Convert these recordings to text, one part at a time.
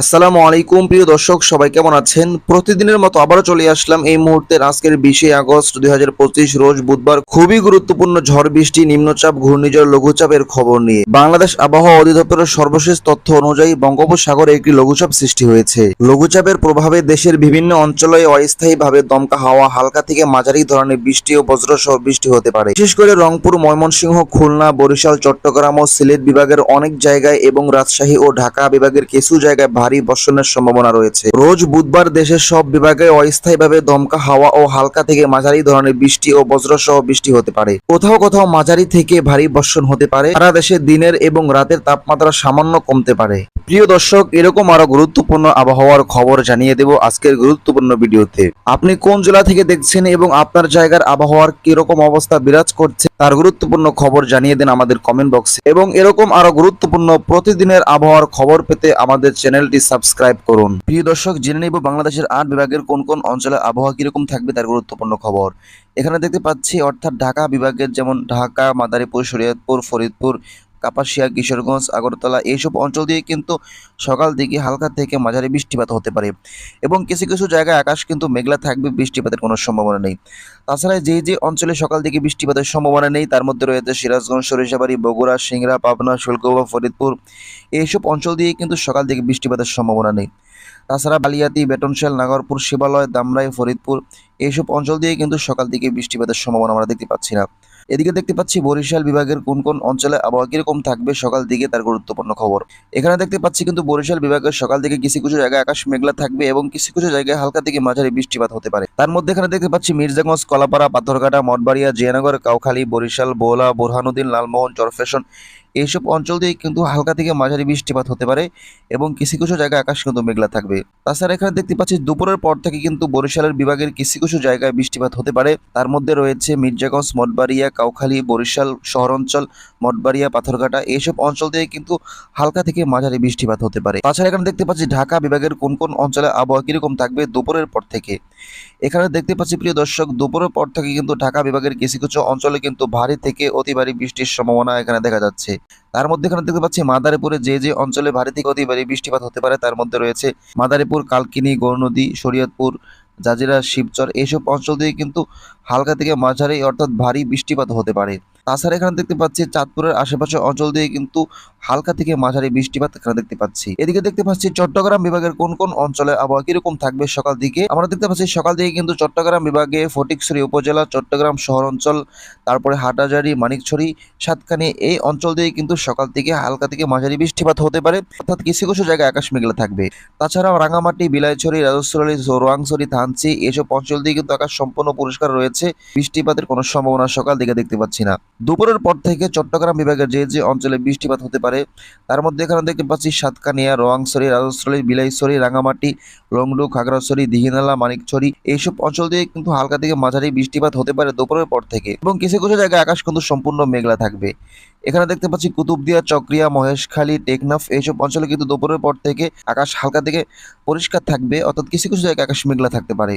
আসসালামু আলাইকুম, প্রিয় দর্শক, সবাই কেমন আছেন? প্রতিদিনের মতো আবারও চলে আসলাম এই মুহূর্তের আজকের বিশে আগস্ট দুই হাজার পঁচিশ, রোজ বুধবার খুবই গুরুত্বপূর্ণ ঝড় বৃষ্টি, নিম্নচাপ, ঘূর্ণিঝড়, লঘুচাপের খবর নিয়ে। বাংলাদেশ আবহাওয়া অধিদপ্তরের সর্বশেষ তথ্য অনুযায়ী বঙ্গোপসাগরে একটি লঘুচাপ সৃষ্টি হয়েছে। লঘুচাপের প্রভাবে দেশের বিভিন্ন অঞ্চলে অস্থায়ীভাবে দমকা হাওয়া, হালকা থেকে মাঝারি ধরনের বৃষ্টি ও বজ্রসহ বৃষ্টি হতে পারে। বিশেষ করে রংপুর, ময়মনসিংহ, খুলনা, বরিশাল, চট্টগ্রাম ও সিলেট বিভাগের অনেক জায়গায় এবং রাজশাহী ও ঢাকা বিভাগের কিছু জায়গায় ভারী বর্ষণের সম্ভাবনা রয়েছে। রোজ বুধবার দেশের সব বিভাগে অস্থায়ীভাবে দমকা হাওয়া ও হালকা থেকে মাঝারি ধরনের বৃষ্টি ও বজ্রসহ বৃষ্টি হতে পারে। কোথাও কোথাও মাঝারি থেকে ভারী বর্ষণ হতে পারে। সারা দেশে দিনের এবং রাতের তাপমাত্রা সামান্য কমতে পারে। প্রিয় দর্শক, এরকম আরও গুরুত্বপূর্ণ আবহাওয়ার খবর জানিয়ে দেব আজকের গুরুত্বপূর্ণ ভিডিওতে। আপনি কোন জেলা থেকে দেখছেন এবং আপনার জায়গার আবহাওয়ার কীরকম অবস্থা বিরাজ করছে, তার গুরুত্বপূর্ণ খবর জানিয়ে দেন আমাদের কমেন্ট বক্সে। এবং এরকম আরও গুরুত্বপূর্ণ প্রতিদিনের আবহাওয়ার খবর পেতে আমাদের চ্যানেলটি সাবস্ক্রাইব করুন। প্রিয় দর্শক, জেনে নেব বাংলাদেশের আট বিভাগের কোন কোন অঞ্চলে আবহাওয়া কীরকম থাকবে তার গুরুত্বপূর্ণ খবর। এখানে দেখতে পাচ্ছি, অর্থাৎ ঢাকা বিভাগের যেমন ঢাকা, মাদারীপুর, শরীয়তপুর, ফরিদপুর কাপাসিয়া, কিশোরগঞ্জ, আগরতলা এইসব অঞ্চল দিয়ে কিন্তু সকাল দিকে হালকা থেকে মাঝারি বৃষ্টিপাত হতে পারে। এবং কিছু কিছু জায়গায় আকাশ কিন্তু মেঘলা থাকবে, বৃষ্টিপাতের কোনো সম্ভাবনা নেই। তাছাড়া যে যে অঞ্চলে সকাল দিকে বৃষ্টিপাতের সম্ভাবনা নেই, তার মধ্যে রয়েছে সিরাজগঞ্জ, সরিষাবাড়ি, বগুড়া, সিংড়া, পাবনা শুল্কবা ফরিদপুর এইসব অঞ্চল দিয়ে কিন্তু সকাল দিকে বৃষ্টিপাতের সম্ভাবনা নেই। তাছাড়া বালিয়াতি বেটনশাল নাগরপুর, শিবালয়, দামরাই, ফরিদপুর এইসব অঞ্চল দিয়ে কিন্তু সকাল দিকে বৃষ্টিপাতের সম্ভাবনা আমরা দেখতে পাচ্ছি না। এদিকে দেখতে পাচ্ছি বরিশাল বিভাগের কোন কোন অঞ্চলে আবহাওয়া কীরকম থাকবে সকাল দিকে তার গুরুত্বপূর্ণ খবর। এখানে দেখতে পাচ্ছি কিন্তু বরিশাল বিভাগের সকাল দিকে কিছু কিছু জায়গায় আকাশ মেঘলা থাকবে এবং কিছু কিছু জায়গায় হালকা থেকে মাঝারি বৃষ্টিপাত হতে পারে। তার মধ্যে এখানে দেখতে পাচ্ছি মির্জাগঞ্জ কলাপাড়া, পাথরঘাটা, মঠবাড়িয়া জিয়ানগর কাউখালী, বরিশাল, বোলা, বোরহানুদ্দিন, লালমোহন চরফেশন এইসব অঞ্চল দিয়ে কিন্তু হালকা থেকে মাঝারি বৃষ্টিপাত হতে পারে এবং কিছু কিছু জায়গায় আকাশ কিন্তু মেঘলা থাকবে। তাছাড়া এখানে দেখতে পাচ্ছি দুপুরের পর থেকে কিন্তু বরিশালের বিভাগের কিছু কিছু জায়গায় বৃষ্টিপাত হতে পারে। তার মধ্যে রয়েছে মির্জাগঞ্জ, মঠবাড়িয়া, কাউখালী, বরিশাল, শহরাঞ্চল, মঠবাড়িয়া, পাথরঘাটা এইসব অঞ্চল দিয়ে কিন্তু হালকা থেকে মাঝারি বৃষ্টিপাত হতে পারে। তাছাড়া এখানে দেখতে পাচ্ছি ঢাকা বিভাগের কোন কোন অঞ্চলে আবহাওয়া কীরকম থাকবে দুপুরের পর থেকে। এখানে দেখতে পাচ্ছি প্রিয় দর্শক, দুপুরের পর থেকে কিন্তু ঢাকা বিভাগের কিছু কিছু অঞ্চলে কিন্তু ভারী থেকে অতি ভারী বৃষ্টির সম্ভাবনা এখানে দেখা যাচ্ছে। তার মধ্যে এখানে দেখতে পাচ্ছি মাদারীপুরে যে যে অঞ্চলে ভারী থেকে অতি ভারী বৃষ্টিপাত হতে পারে, তার মধ্যে রয়েছে মাদারীপুর, কালকিনি গৌরনদী শরীয়তপুর, জাজিরা, শিবচর, এইসব অঞ্চল দিয়ে কিন্তু হালকা থেকে মাঝারি অর্থাৎ ভারী বৃষ্টিপাত হতে পারে। তাছাড়া এখানে দেখতে পাচ্ছি চাঁদপুরের আশেপাশে অঞ্চল দিয়ে কিন্তু হালকা থেকে মাঝারি বৃষ্টিপাত এখানে দেখতে পাচ্ছি। এদিকে দেখতে পাচ্ছি চট্টগ্রাম বিভাগের কোন কোন অঞ্চলে আবহাওয়া কীরকম থাকবে সকাল দিকে? আমরা দেখতে পাচ্ছি সকাল দিকে কিন্তু চট্টগ্রাম বিভাগে ফটিকছড়ি উপজেলা, চট্টগ্রাম শহর অঞ্চল, তারপরে হাটাজারি, মানিকছড়ি, সাতখানি এই অঞ্চল দিয়ে কিন্তু সকাল থেকে হালকা থেকে মাঝারি বৃষ্টিপাত হতে পারে। অর্থাৎ কিছু কিছু জায়গায় আকাশ মেঘলা থাকবে। তাছাড়াও রাঙামাটি, বিলাইছড়ি রাজস্থলী রোয়াংছড়ি থানচি এসব অঞ্চল দিয়ে কিন্তু আকাশ সম্পূর্ণ পরিষ্কার রয়েছে। বৃষ্টিপাতের কোনো সম্ভাবনা সকাল দিকে দেখতে পাচ্ছি না। দুপুরের পর থেকে চট্টগ্রাম বিভাগের যে যে অঞ্চলে বৃষ্টিপাত হতে পারে, তার মধ্যে এখানে দেখতে পাচ্ছি সাতকানিয়া, রোয়াংছড়ি রাজস্থলী বিলাইছড়ি রাঙামাটি রংলু খাগড়াছড়ি, দিঘিনালা, মানিকছড়ি, এইসব অঞ্চল দিয়ে কিন্তু হালকা থেকে মাঝারি বৃষ্টিপাত হতে পারে দুপুরের পর থেকে এবং কিছু কিছু জায়গায় আকাশ কিন্তু সম্পূর্ণ মেঘলা থাকবে। এখানে দেখতে পাচ্ছি কুতুবদিয়া, চক্রিয়া, মহেশখালী, টেকনাফ এইসব অঞ্চলে কিন্তু দুপুরের পর থেকে আকাশ হালকা থেকে পরিষ্কার থাকবে, অর্থাৎ কিছু কিছু জায়গায় আকাশ মেঘলা থাকতে পারে।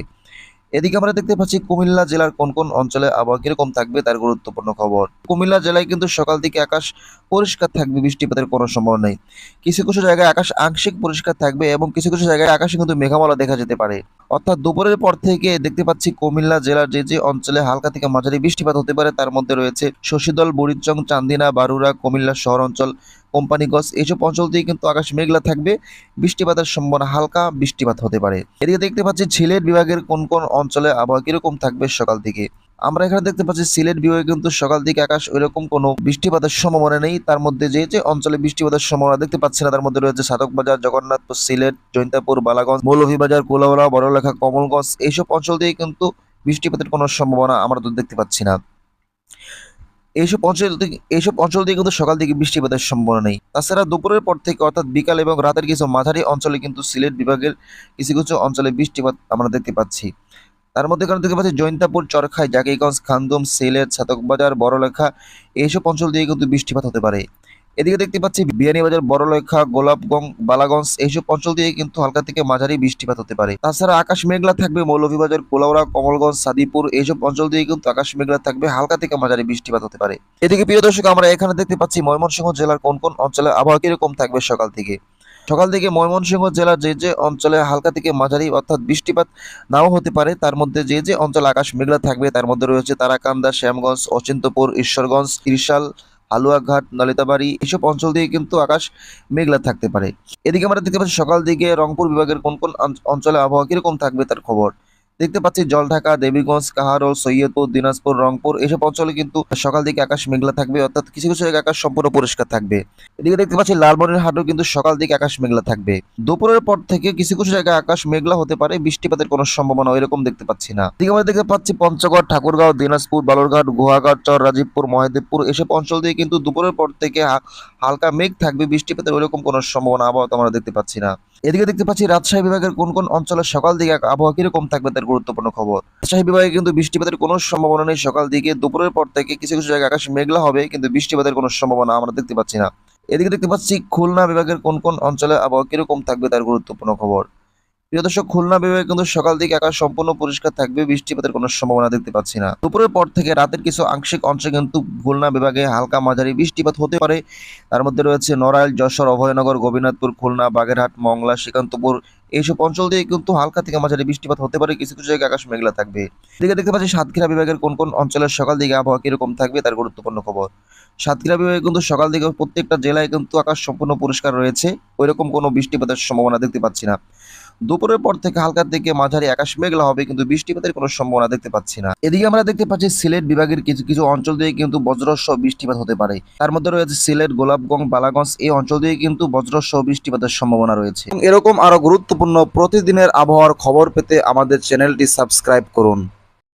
এদিকে আমরা দেখতে পাচ্ছি কুমিল্লা জেলার কোন কোন অঞ্চলে আবহাওয়া কীরকম থাকবে তার গুরুত্বপূর্ণ খবর। কুমিল্লা জেলায় কিন্তু সকাল দিকে আকাশ পরিষ্কার থাকবে, বৃষ্টিপাতের কোনো সম্ভাবনা নেই। কিছু কিছু জায়গায় আকাশ আংশিক পরিষ্কার থাকবে এবং কিছু কিছু জায়গায় আকাশে কিন্তু মেঘামালা দেখা যেতে পারে। অর্থাৎ দুপুরের পর থেকে দেখতে পাচ্ছি কুমিল্লা জেলার যে যে অঞ্চলে হালকা থেকে মাঝারি বৃষ্টিপাত হতে পারে তার মধ্যে রয়েছে শশীদল, বুড়িচং, চান্দিনা, বারুরা, কুমিল্লা শহর অঞ্চল কোম্পানিগঞ্জ এইসব অঞ্চল দিয়ে কিন্তু আকাশ মেঘলা থাকবে। বৃষ্টিপাতের সম্ভাবনা হালকা, বৃষ্টিপাত হতে পারে। এদিকে দেখতে পাচ্ছি সিলেট বিভাগের কোন কোন অঞ্চলে আবহাওয়া কীরকম থাকবে সকাল দিকে? আমরা এখানে দেখতে পাচ্ছি সিলেট বিভাগে কিন্তু সকাল দিকে আকাশ ওইরকম কোনো বৃষ্টিপাতের সম্ভাবনা নেই। তার মধ্যে যে যে অঞ্চলে বৃষ্টিপাতের সম্ভাবনা দেখতে পাচ্ছি না, তার মধ্যে রয়েছে সাধক বাজার, জগন্নাথপুর, সিলেট, জৈন্তাপুর, বালাগঞ্জ, মৌলভীবাজার, কোলাউড়া, বড়লেখা, কমলগঞ্জ এইসব অঞ্চল দিয়ে কিন্তু বৃষ্টিপাতের কোনো সম্ভাবনা আমরা তো দেখতে পাচ্ছি না। এইসব অঞ্চল থেকে এইসব অঞ্চল দিয়ে কিন্তু সকাল থেকে বৃষ্টিপাতের সম্ভাবনা নেই। তাছাড়া দুপুরের পর থেকে অর্থাৎ বিকাল এবং রাতের কিছু মাঝারি অঞ্চলে কিন্তু সিলেট বিভাগের কিছু কিছু অঞ্চলে বৃষ্টিপাত আমরা দেখতে পাচ্ছি। তার মধ্যে কারণ দেখতে পাচ্ছি জৈন্তাপুর, চরখাই, জাকিগঞ্জ, খান্দুম, সিলেট, ছাতকবাজার, বড়লেখা, এইসব অঞ্চল দিয়ে কিন্তু বৃষ্টিপাত হতে পারে। এদিকে দেখতে পাচ্ছি বিয়ানীবাজার বড়লেখা গোলাপগঞ্জ বালাগঞ্জ এইসব অঞ্চল দিয়ে কিন্তু হালকা থেকে মাঝারি বৃষ্টিপাত হতে পারে। তাছাড়া আকাশ মেঘলা থাকবে মৌলভীবাজার কোলাউড়া কমলগঞ্জ, সাদিপুর এইসব অঞ্চল দিয়ে কিন্তু আকাশ মেঘলা থাকবে, হালকা থেকে মাঝারি বৃষ্টিপাত হতে পারে। এদিকে প্রিয় দর্শক, আমরা এখানে দেখতে পাচ্ছি ময়মনসিংহ জেলার কোন কোন অঞ্চলে আবহাওয়া কীরকম থাকবে সকাল থেকে? সকাল থেকে ময়মনসিংহ জেলার যে যে অঞ্চলে হালকা থেকে মাঝারি অর্থাৎ বৃষ্টিপাত নাও হতে পারে, তার মধ্যে যে যে অঞ্চল আকাশ মেঘলা থাকবে, তার মধ্যে রয়েছে তারাকান্দা, শ্যামগঞ্জ, অচিন্তপুর, ঈশ্বরগঞ্জ, ত্রিশাল হালুয়াঘাট, নলিতাবাড়ি, এসব অঞ্চল দিয়ে কিন্তু আকাশ মেঘলা থাকতে পারে। এদিকে আমরা দেখতে পাচ্ছি সকাল দিকে রংপুর বিভাগের কোন কোন অঞ্চলে আবহাওয়া কীরকম থাকবে তার খবর। দেখতে পাচ্ছি জলঢাকা, দেবীগঞ্জ, কাহারোল, সৈয়দপুর, দিনাজপুর, রংপুর এসব অঞ্চলে কিন্তু সকাল দিকে আকাশ মেঘলা থাকবে, অর্থাৎ কিছু কিছু জায়গায় আকাশ সম্পূর্ণ পরিষ্কার থাকবে। এদিকে দেখতে পাচ্ছি লালমনির হাটও কিন্তু সকাল দিকে আকাশ মেঘলা থাকবে। দুপুরের পর থেকে কিছু কিছু জায়গায় আকাশ মেঘলা হতে পারে, বৃষ্টিপাতের কোনো সম্ভাবনা এরকম দেখতে পাচ্ছি না। এদিকে আমরা দেখতে পাচ্ছি পঞ্চগড়, ঠাকুরগাঁও, দিনাজপুর, বালুরঘাট গুহাঘাট চর, রাজীবপুর মহাদেবপুর এসব অঞ্চল দিয়ে কিন্তু দুপুরের পর থেকে হালকা মেঘ থাকবে, বৃষ্টিপাতের ওইরকম কোনো সম্ভাবনা আবহাওয়া আমরা দেখতে পাচ্ছি না। এদিকে দেখতে পাচ্ছি রাজশাহী বিভাগের কোন কোন অঞ্চলে সকাল দিকে আবহাওয়া কীরকম থাকবে তার গুরুত্বপূর্ণ খবর? রাজশাহী বিভাগে কিন্তু বৃষ্টিপাতের কোনো সম্ভাবনা নেই। সকাল দিকে দুপুরের পর থেকে কিছু কিছু জায়গায় আকাশ মেঘলা হবে, কিন্তু বৃষ্টিপাতের কোনো সম্ভাবনা আমরা দেখতে পাচ্ছি না। এদিকে দেখতে পাচ্ছি খুলনা বিভাগের কোন কোন অঞ্চলে আবহাওয়া কীরকম থাকবে তার গুরুত্বপূর্ণ খবর? প্রিয় দর্শক, খুলনা বিভাগে কিন্তু সকাল দিকে আকাশ সম্পূর্ণ পরিষ্কার থাকবে। বৃষ্টিপাতের কোনো সম্ভাবনা দেখতে পাচ্ছি না। দুপুরের পর থেকে রাতের কিছু আংশিক অংশে কিন্তু খুলনা বিভাগে হালকা মাঝারি বৃষ্টিপাত হতে পারে। তার মধ্যে রয়েছে নড়াইল, যশোর, অভয়নগর গোবিনাথপুর খুলনা, বাগেরহাট, মংলা, শ্রীকান্তপুর এইসব অঞ্চল দিয়ে কিন্তু হালকা থেকে মাঝারি বৃষ্টিপাত হতে পারে। কিছু কিছু জায়গায় আকাশ মেঘলা থাকবে। এদিকে দেখতে পাচ্ছি সাতক্ষীরা বিভাগের কোন কোন অঞ্চলের সকাল দিকে আবহাওয়া কীরকম থাকবে তার গুরুত্বপূর্ণ খবর। সাতক্ষীরা বিভাগে কিন্তু সকাল দিকে প্রত্যেকটা জেলায় কিন্তু আকাশ সম্পূর্ণ পরিষ্কার রয়েছে। ওইরকম কোনো বৃষ্টিপাতের সম্ভাবনা দেখতে পাচ্ছি না। দুপুরের পর থেকে হালকার দিকে মাঝারি আকাশ মেঘলা হবে, কিন্তু বৃষ্টিপাতের কোনো সম্ভাবনা দেখতে পাচ্ছি না। এদিকে আমরা দেখতে পাচ্ছি সিলেট বিভাগের কিছু কিছু অঞ্চল দিয়ে কিন্তু বজ্রসহ বৃষ্টিপাত হতে পারে। তার মধ্যে রয়েছে সিলেট, গোলাপগঞ্জ, বালাগঞ্জ, এই অঞ্চল দিয়ে কিন্তু বজ্রসহ বৃষ্টিপাতের সম্ভাবনা রয়েছে। এরকম আরও গুরুত্বপূর্ণ প্রতিদিনের আবহাওয়ার খবর পেতে আমাদের চ্যানেলটি সাবস্ক্রাইব করুন।